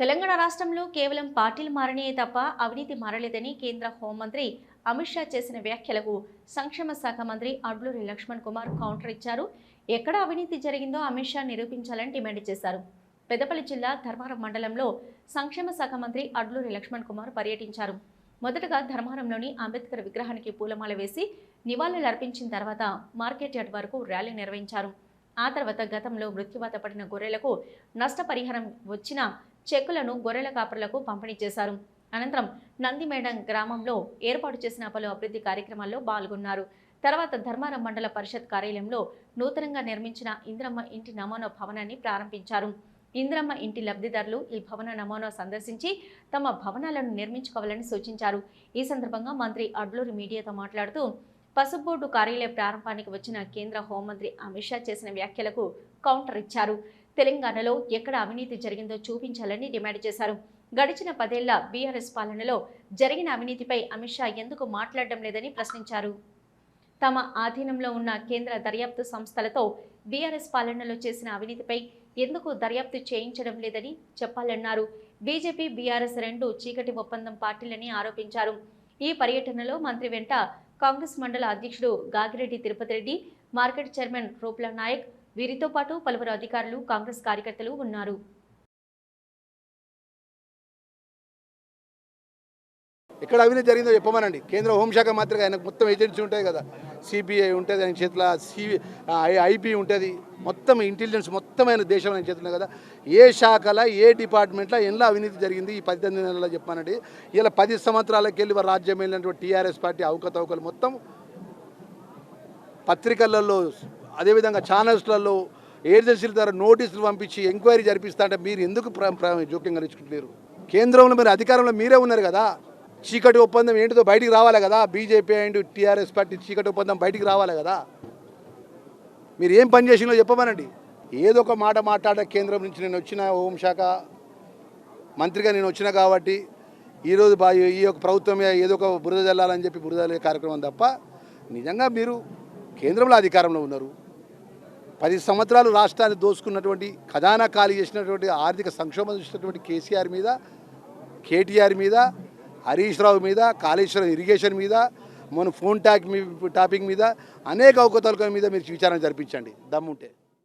తెలంగాణ రాష్ట్రంలో కేవలం పార్టీలు మారనియే తప్ప అవినీతి మారలేదని కేంద్ర హోంమంత్రి అమిత్ షా చేసిన వ్యాఖ్యలకు సంక్షేమ శాఖ మంత్రి అడ్లూరి లక్ష్మణ్ కుమార్ కౌంటర్ ఇచ్చారు. ఎక్కడ అవినీతి జరిగిందో అమిత్ షా నిరూపించాలని డిమాండ్ చేశారు. పెద్దపల్లి జిల్లా ధర్మారం మండలంలో సంక్షేమ శాఖ మంత్రి అడ్లూరి లక్ష్మణ్ కుమార్ పర్యటించారు. మొదటగా ధర్మారంలోని అంబేద్కర్ విగ్రహానికి పూలమాల వేసి నివాళులర్పించిన తర్వాత మార్కెట్ యార్డ్ వరకు ర్యాలీ నిర్వహించారు. ఆ తర్వాత గతంలో మృత్యువాత పడిన గొర్రెలకు నష్టపరిహారం వచ్చిన చెక్కులను గొర్రెల కాపరులకు పంపిణీ చేశారు. అనంతరం నందిమేడం గ్రామంలో ఏర్పాటు చేసిన పలు అభివృద్ధి కార్యక్రమాల్లో పాల్గొన్నారు. తర్వాత ధర్మారం మండల పరిషత్ కార్యాలయంలో నూతనంగా నిర్మించిన ఇంద్రమ్మ ఇంటి నమూనా భవనాన్ని ప్రారంభించారు. ఇంద్రమ్మ ఇంటి లబ్ధిదారులు ఈ భవన నమూనా సందర్శించి తమ భవనాలను నిర్మించుకోవాలని సూచించారు. ఈ సందర్భంగా మంత్రి అడ్లూరి మీడియాతో మాట్లాడుతూ పసుపు బోర్డు కార్యాలయ ప్రారంభానికి వచ్చిన కేంద్ర హోంమంత్రి అమిత్ షా చేసిన వ్యాఖ్యలకు కౌంటర్ ఇచ్చారు. తెలంగాణలో ఎక్కడ అవినీతి జరిగిందో చూపించాలని డిమాండ్ చేశారు. గడిచిన పదేళ్ళ బీఆర్ఎస్ పాలనలో జరిగిన అవినీతిపై అమిత్ షా ఎందుకు మాట్లాడడం లేదని ప్రశ్నించారు. తమ ఆధీనంలో ఉన్న కేంద్ర దర్యాప్తు సంస్థలతో బీఆర్ఎస్ పాలనలో చేసిన అవినీతిపై ఎందుకు దర్యాప్తు చేయించడం లేదని చెప్పాలన్నారు. బీజేపీ బీఆర్ఎస్ రెండు చీకటి ఒప్పందం పార్టీలని ఆరోపించారు. ఈ పర్యటనలో మంత్రి వెంట కాంగ్రెస్ మండల అధ్యక్షుడు గాగిరెడ్డి తిరుపతి రెడ్డి మార్కెట్ చైర్మన్ రూప్ల నాయక్ వీరితో పాటు పలువురు అధికారులు కాంగ్రెస్ కార్యకర్తలు ఉన్నారు. ఎక్కడ అవినీతి జరిగిందో చెప్పమనండి. కేంద్ర హోంశాఖ మాత్రమే ఆయనకు మొత్తం ఏజెన్సీ ఉంటాయి కదా. సిబిఐ ఉంటుంది ఆయన చేతిలో సిబి ఐపీ ఉంటుంది. మొత్తం ఇంటెలిజెన్స్ మొత్తం ఆయన దేశం ఆయన చేతిలో కదా. ఏ శాఖలో ఏ డిపార్ట్మెంట్లో ఎలా అవినీతి జరిగింది ఈ పద్దెనిమిది నెలల్లో చెప్పానండి ఇలా పది సంవత్సరాలకి వెళ్ళి వారు రాజ్యం వెళ్ళినటువంటి టీఆర్ఎస్ పార్టీ అవకతవకలు మొత్తం పత్రికలలో అదేవిధంగా ఛానల్స్లలో ఏజెన్సీల ద్వారా నోటీసులు పంపించి ఎంక్వైరీ జరిపిస్తా అంటే మీరు ఎందుకు జోక్యం కలిగించుకుంటలేరు కేంద్రంలో మీరు అధికారంలో మీరే ఉన్నారు కదా? చీకటి ఒప్పందం ఏంటిదో బయటికి రావాలి కదా? బీజేపీ అండ్ టీఆర్ఎస్ పార్టీ చీకటి ఒప్పందం బయటికి రావాలి కదా? మీరు ఏం పని చేసినో చెప్పమనండి. ఏదో ఒక మాట మాట్లాడే కేంద్రం నుంచి నేను వచ్చిన హోంశాఖ మంత్రిగా నేను వచ్చిన కాబట్టి ఈరోజు బా ఈ యొక్క ప్రభుత్వమే ఏదో ఒక బురద జల్లాలని చెప్పి బురద కార్యక్రమం తప్ప నిజంగా మీరు కేంద్రంలో అధికారంలో ఉన్నారు. పది సంవత్సరాలు రాష్ట్రాన్ని దోసుకున్నటువంటి ఖజానా ఖాళీ చేసినటువంటి ఆర్థిక సంక్షోభం చూసినటువంటి కేసీఆర్ మీద కేటీఆర్ మీద హరీష్ రావు మీద కాళేశ్వరం ఇరిగేషన్ మీద మన ఫోన్ టాక్ మీ టాపిక్ మీద అనేక అవకతవకల మీద మీరు విచారణ జరిపించండి. దమ్ముంటే.